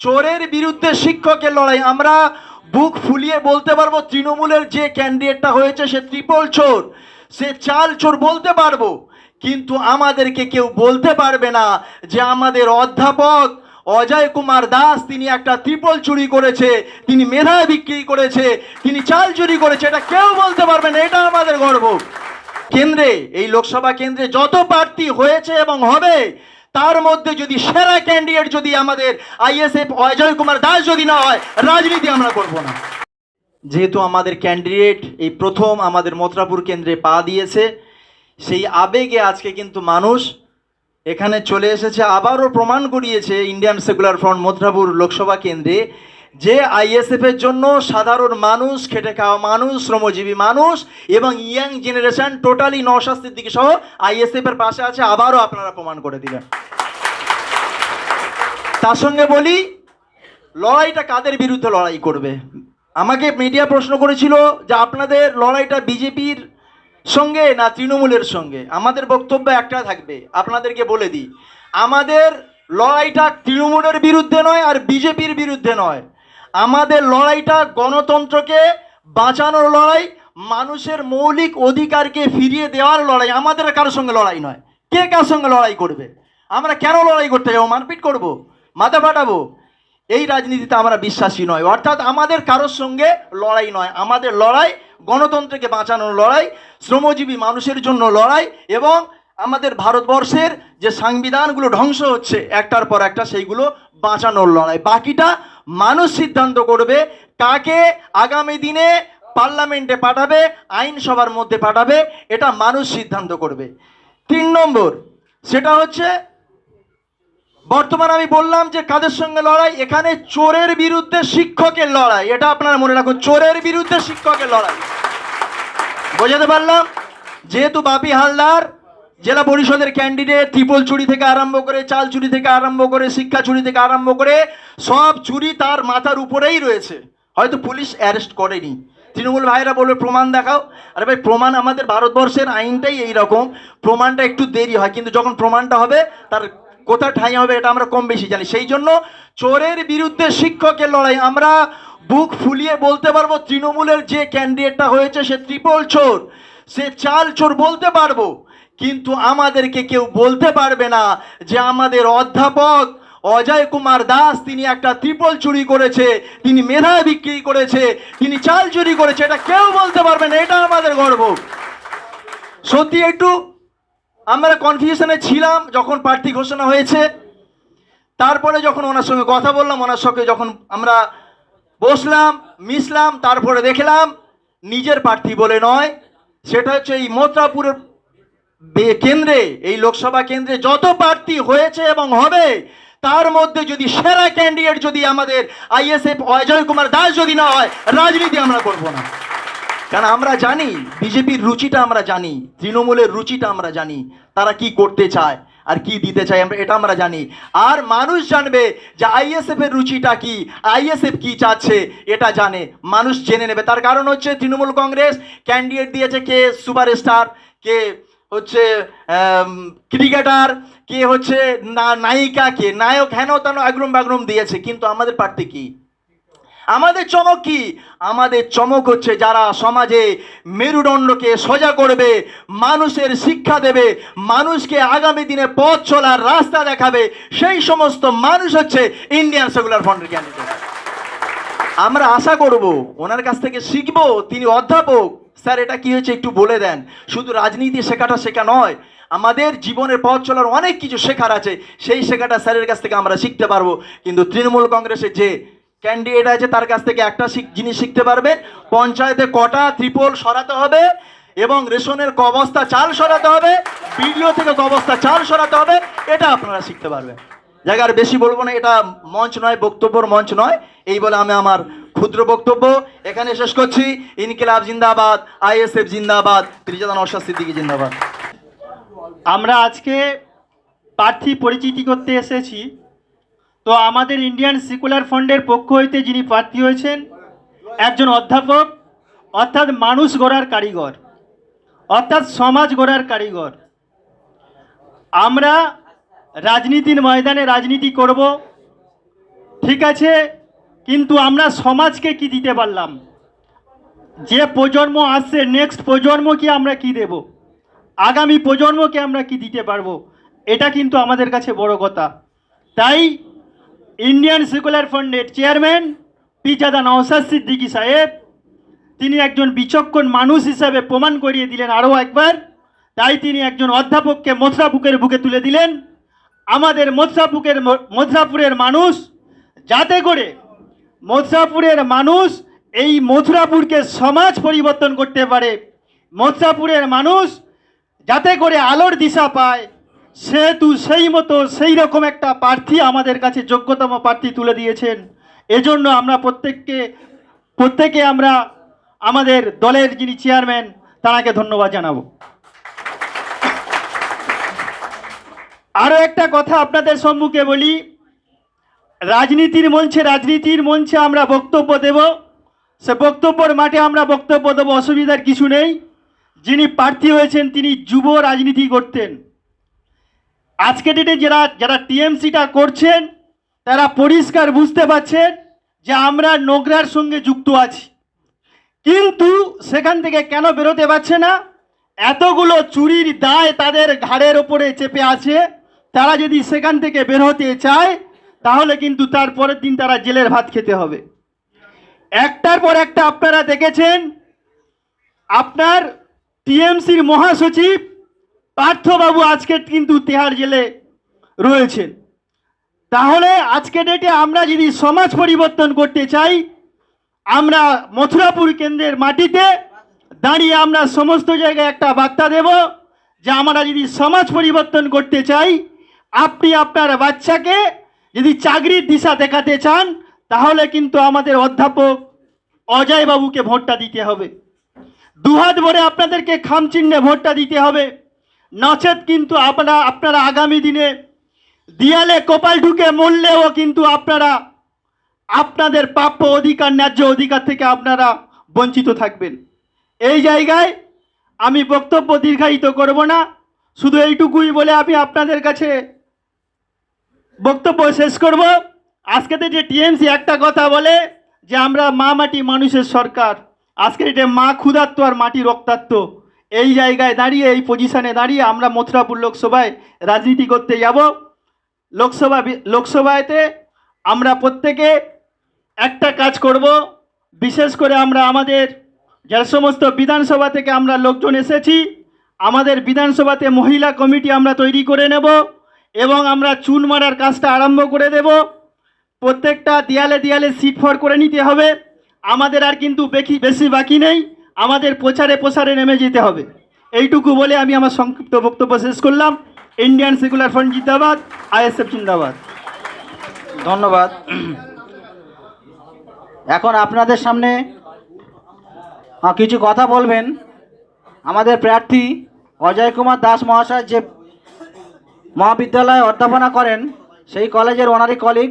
চোরের বিরুদ্ধে শিক্ষকের লড়াই। আমরা বুক ফুলিয়ে বলতে পারব, তৃণমূলের যে ক্যান্ডিডেটটা হয়েছে সে ত্রিপল চোর। সে চাল চোর বলতে পারব, কিন্তু আমাদেরকে কেউ বলতে পারবে না যে আমাদের অধ্যাপক অজয় কুমার দাস তিনি একটা ত্রিপল চুরি করেছে, তিনি মেধা বিক্রি করেছে, তিনি চাল চুরি করেছে, এটা কেউ বলতে পারবে না, এটা আমাদের গর্ব। কেন্দ্রে, এই লোকসভা কেন্দ্রে যত প্রার্থী হয়েছে এবং হবে তার মধ্যে যদি সেরা ক্যান্ডিডেট যদি আমাদের আইএসএফ অজয় কুমার দাস যদি না হয়, রাজনীতি আমরা করব না। যেহেতু আমাদের ক্যান্ডিডেট এই প্রথম আমাদের মথুরাপুর কেন্দ্রে পা দিয়েছে, সেই আবেগে আজকে কিন্তু মানুষ এখানে চলে এসেছে, আবারও প্রমাণ করিয়েছে Indian secular front Mathurapur Lok Sabha কেন্দ্রে। যে আইএসএফ এর জন্য সাধারণ মানুষ, খেটে খাওয়া মানুষ, শ্রমজীবী মানুষ এবং ইয়াং জেনারেশন টোটালি নশাস্তির দিকে সহ আইএসএফ এর পাশে আছে, আবারও আপনারা প্রমাণ করে দিলেন তার সঙ্গে বলি, লড়াইটা কাদের বিরুদ্ধে লড়াই করবে? আমাকে মিডিয়া প্রশ্ন করেছিল যে আপনাদের লড়াইটা বিজেপির সঙ্গে না তৃণমূলের সঙ্গে? আমাদের বক্তব্য একটা থাকবে, আপনাদেরকে বলে দিই। আমাদের লড়াইটা তৃণমূলের বিরুদ্ধে নয় আর বিজেপির বিরুদ্ধে নয়। আমাদের লড়াইটা গণতন্ত্রকে বাঁচানোর লড়াই, মানুষের মৌলিক অধিকারকে ফিরিয়ে দেওয়ার লড়াই। আমাদের কারোর সঙ্গে লড়াই নয়। কে কার সঙ্গে লড়াই করবে? আমরা কেন লড়াই করতে যাব? মারপিট করব? মাথা ফাটাবো? এই রাজনীতিতে আমরা বিশ্বাসী নয়। অর্থাৎ আমাদের কারোর সঙ্গে লড়াই নয়। আমাদের লড়াই গণতন্ত্রকে বাঁচানোর লড়াই, শ্রমজীবী মানুষের জন্য লড়াই এবং আমাদের ভারতবর্ষের যে সংবিধানগুলো ধ্বংস হচ্ছে, একটার পর একটা সেইগুলো বাঁচানোর লড়াই। বাকিটা মানুষ সিদ্ধান্ত করবে, কাকে আগামী দিনে পার্লামেন্টে পাঠাবে, আইনসভার মধ্যে পাঠাবে, এটা মানুষ সিদ্ধান্ত করবে। তিন নম্বর, সেটা হচ্ছে, বর্তমানে আমি বললাম যে কাদের সঙ্গে লড়াই? এখানে চোরের বিরুদ্ধে শিক্ষকের লড়াই। এটা আপনারা মনে রাখুন, চোরের বিরুদ্ধে শিক্ষকের লড়াই। বোঝাতে পারলাম? যেহেতু বাপি হালদার জেলা পরিষদের ক্যান্ডিডেট ত্রিপল চুরি থেকে আরম্ভ করে, চাল চুরি থেকে আরম্ভ করে, শিক্ষা চুরি থেকে আরম্ভ করে, সব চুরি তার মাথার উপরেই রয়েছে। হয়তো পুলিশ অ্যারেস্ট করেনি। তৃণমূল ভাইরা বলবে, প্রমাণ দেখাও। আরে ভাই, প্রমাণ আমাদের ভারতবর্ষের আইনটাই এই রকম প্রমাণটা একটু দেরি হয়, কিন্তু যখন প্রমাণটা হবে, তার কোথায় ঠাঁই হবে এটা আমরা কম বেশি জানি। সেই জন্য চোরের বিরুদ্ধে শিক্ষকের লড়াই। আমরা বুক ফুলিয়ে বলতে পারব, তৃণমূলের যে ক্যান্ডিডেটটা হয়েছে, সে ত্রিপল চোর। সে চাল চোর বলতে পারব। কিন্তু আমাদেরকে কেউ বলতে পারবে না যে আমাদের অধ্যাপক অজয় কুমার দাস তিনি একটা ত্রিপল চুরি করেছে, তিনি মেধা বিক্রি করেছে, তিনি চাল চুরি করেছে, এটা কেউ বলতে পারবে না, এটা আমাদের গর্ব। সত্যি একটু, আমরা কনফিউশনে ছিলাম যখন প্রার্থী ঘোষণা হয়েছে, তারপরে যখন ওনার সঙ্গে কথা বললাম, ওনার সঙ্গে যখন আমরা বসলাম, মিশলাম, তারপরে দেখলাম, নিজের প্রার্থী বলে নয়, সেটা হচ্ছে এই মথুরাপুরের বে- কেন্দ্রে, এই লোকসভা কেন্দ্রে যত প্রার্থী হয়েছে এবং হবে, তার মধ্যে যদি সেরা ক্যান্ডিডেট যদি আমাদের আইএসএফ অজয় কুমার দাস যদি না হয়, রাজনীতি আমরা করব না। কারণ আমরা জানি, বিজেপির রুচিটা আমরা জানি, তৃণমূলের রুচিটা আমরা জানি, তারা কি করতে চায় আর কি দিতে চায় আমরা, এটা আমরা জানি। আর মানুষ জানবে যে আইএসএফ এর রুচিটা কি, আইএসএফ কি চাচ্ছে, এটা জানে। মানুষ জেনে নেবে। তার কারণ হচ্ছে তৃণমূল কংগ্রেস ক্যান্ডিডেট দিয়েছে কে সুপারস্টার, কে হচ্ছে ক্রিকেটার, কে হচ্ছে, না- নায়িকা কে, নায়ক হেন তেন আগ্রম বাগ্রম দিয়েছে, কিন্তু আমাদের প্রার্থী কি? আমাদের চমক কি? আমাদের চমক হচ্ছে যারা সমাজে মেরুদণ্ডকে সোজা করবে, মানুষের শিক্ষা দেবে, মানুষকে আগামী দিনে পথ চলার রাস্তা দেখাবে, সেই সমস্ত মানুষ হচ্ছে ইন্ডিয়ান সেকুলার ফ্রন্টের ক্যান্ডিডেট আমরা আশা করব, ওনার কাছ থেকে শিখব, তিনি অধ্যাপক স্যার, এটা কি হয়েছে একটু বলে দেন। শুধু রাজনীতি শেখাটা শেখা নয়, আমাদের জীবনের পথ চলার অনেক কিছু শেখার আছে। সেই শেখাটা স্যারের কাছ থেকে আমরা শিখতে পারব। কিন্তু তৃণমূল কংগ্রেসের যে ক্যান্ডিডেট আছে, তার কাছ থেকে একটা জিনিস শিখতে পারবেন। পঞ্চায়েতে কটা ত্রিপল সরাতে হবে এবং রেশনের ক বস্তা চাল সরাতে হবে, বিডিও থেকে ক বস্তা চাল সরাতে হবে, এটা আপনারা শিখতে পারবেন। জায়গার বেশি বলব না, এটা মঞ্চ নয়, বক্তব্যর মঞ্চ নয়। এই বলে আমি আমার ক্ষুদ্র বক্তব্য এখানে শেষ করছি। ইনকিলাব জিন্দাবাদ, আইএসএফ জিন্দাবাদ, ত্রিজাদা নরসাদ সিদ্দিকী জিন্দাবাদ। আমরা আজকে প্রার্থী পরিচিতি করতে এসেছি। তো আমাদের ইন্ডিয়ান সিকুলার ফান্ডের পক্ষ হইতে যিনি প্রার্থী হয়েছেন, একজন অধ্যাপক, অর্থাৎ মানুষ গড়ার কারিগর, অর্থাৎ সমাজ গড়ার কারিগর। আমরা রাজনীতির ময়দানে রাজনীতি করব। ঠিক আছে? কিন্তু আমরা সমাজকে কি দিতে পারলাম? যে প্রজন্ম আসছে নেক্সট প্রজন্মকে আমরা কি দেব? আগামী প্রজন্মকে আমরা কি দিতে পারব? এটা কিন্তু আমাদের কাছে বড় কথা। তাই ইন্ডিয়ান সেকুলার ফান্ডের চেয়ারম্যান পিজাদা নওসাদ সিদ্দিকী সাহেব, তিনি একজন বিচক্ষণ মানুষ হিসাবে প্রমাণ করিয়ে দিলেন আরও একবার। তাই তিনি একজন অধ্যাপককে মথুরাপুকের বুকে তুলে দিলেন। আমাদের মথুরাপুকের মথুরাপুরের মানুষ যাতে করে মথুরাপুরের মানুষ এই মথুরাপুরকে সমাজ পরিবর্তন করতে পারে। মথুরাপুরের মানুষ যাতে করে আলোর দিশা পায়, সেহেতু সেই মতো সেই রকম একটা প্রার্থী আমাদের কাছে যোগ্যতম প্রার্থী তুলে দিয়েছেন। এজন্য আমরা প্রত্যেককে, প্রত্যেকে আমরা আমাদের দলের যিনি চেয়ারম্যান, তাঁকে ধন্যবাদ জানাব। আরও একটা কথা আপনাদের সম্মুখে বলি রাজনীতির মঞ্চে রাজনীতির মঞ্চে আমরা বক্তব্য দেব। সে বক্তব্যের মাঠে আমরা বক্তব্য দেবো, অসুবিধার কিছু নেই। যিনি প্রার্থী হয়েছেন, তিনি যুব রাজনীতি করতেন। আজকে ডেটে যারা যারা টিএমসিটা করছেন, তারা পরিষ্কার বুঝতে পারছেন যে আমরা নোংরার সঙ্গে যুক্ত আছি। কিন্তু সেখান থেকে কেন বেরোতে পারছে না? এতগুলো চুরির দায় তাদের ঘাড়ের ওপরে চেপে আছে। তারা যদি সেখান থেকে বের হতে চায় তাহলে কিন্তু তার পরের দিন তারা জেলের ভাত খেতে হবে। একটার পর একটা আপনারা দেখেছেন, আপনার টিএমসির মহাসচিব পার্থবাবু আজকে কিন্তু তেহার জেলে রয়েছেন। তাহলে আজকে ডেটে আমরা যদি সমাজ পরিবর্তন করতে চাই, আমরা মথুরাপুর কেন্দ্রের মাটিতে দাঁড়িয়ে আমরা সমস্ত জায়গায় একটা বার্তা দেব যে আমরা যদি সমাজ পরিবর্তন করতে চাই, আপনি আপনার বাচ্চাকে যদি চাকরির দিশা দেখাতে চান, তাহলে কিন্তু আমাদের অধ্যাপক অজয় বাবুকে ভোটটা দিতে হবে। দুহাত ভরে আপনাদেরকে খামচিহ্নে ভোটটা দিতে হবে। নচেত কিন্তু আপনারা আপনারা আগামী দিনে দিয়ালে কপাল ঢুকে মরলেও কিন্তু আপনারা, আপনাদের প্রাপ্য অধিকার, ন্যায্য অধিকার থেকে আপনারা বঞ্চিত থাকবেন। এই জায়গায় আমি বক্তব্য দীর্ঘায়িত করব না। শুধু এইটুকুই বলে আমি আপনাদের কাছে বক্তব্য শেষ করব। আজকেতে যে টিএমসি একটা কথা বলে যে আমরা মা মাটি মানুষের সরকার। আজকে এটা মা ক্ষুধাত্ম আর মাটি রক্তাত্ম এই জায়গায় দাঁড়িয়ে, এই পজিশনে দাঁড়িয়ে আমরা মথুরাপুর লোকসভায় রাজনীতি করতে যাব। লোকসভা লোকসভাতে আমরা প্রত্যেকে একটা কাজ করব। বিশেষ করে আমরা আমাদের যে সমস্ত বিধানসভা থেকে আমরা লোকজন এসেছি, আমাদের বিধানসভাতে মহিলা কমিটি আমরা তৈরি করে নেব। এবং আমরা চুন মারার কাজটা আরম্ভ করে দেব। প্রত্যেকটা দেয়ালে দেয়ালে সিট ফর করে নিতে হবে। আমাদের আর কিন্তু বেশি বেশি বাকি নেই। আমাদের প্রচারে প্রসারে নেমে যেতে হবে। এইটুকু বলে আমি আমার সংক্ষিপ্ত বক্তব্য শেষ করলাম। ইন্ডিয়ান সেকুলার ফ্রন্ট জিন্দাবাদ আইএসএফ জিন্দাবাদ। ধন্যবাদ। এখন আপনাদের সামনে কিছু কথা বলবেন। আমাদের প্রার্থী অজয় কুমার দাস মহাশয় যে মহাবিদ্যালয়ে অধ্যাপনা করেন সেই কলেজের অনারি কলিগ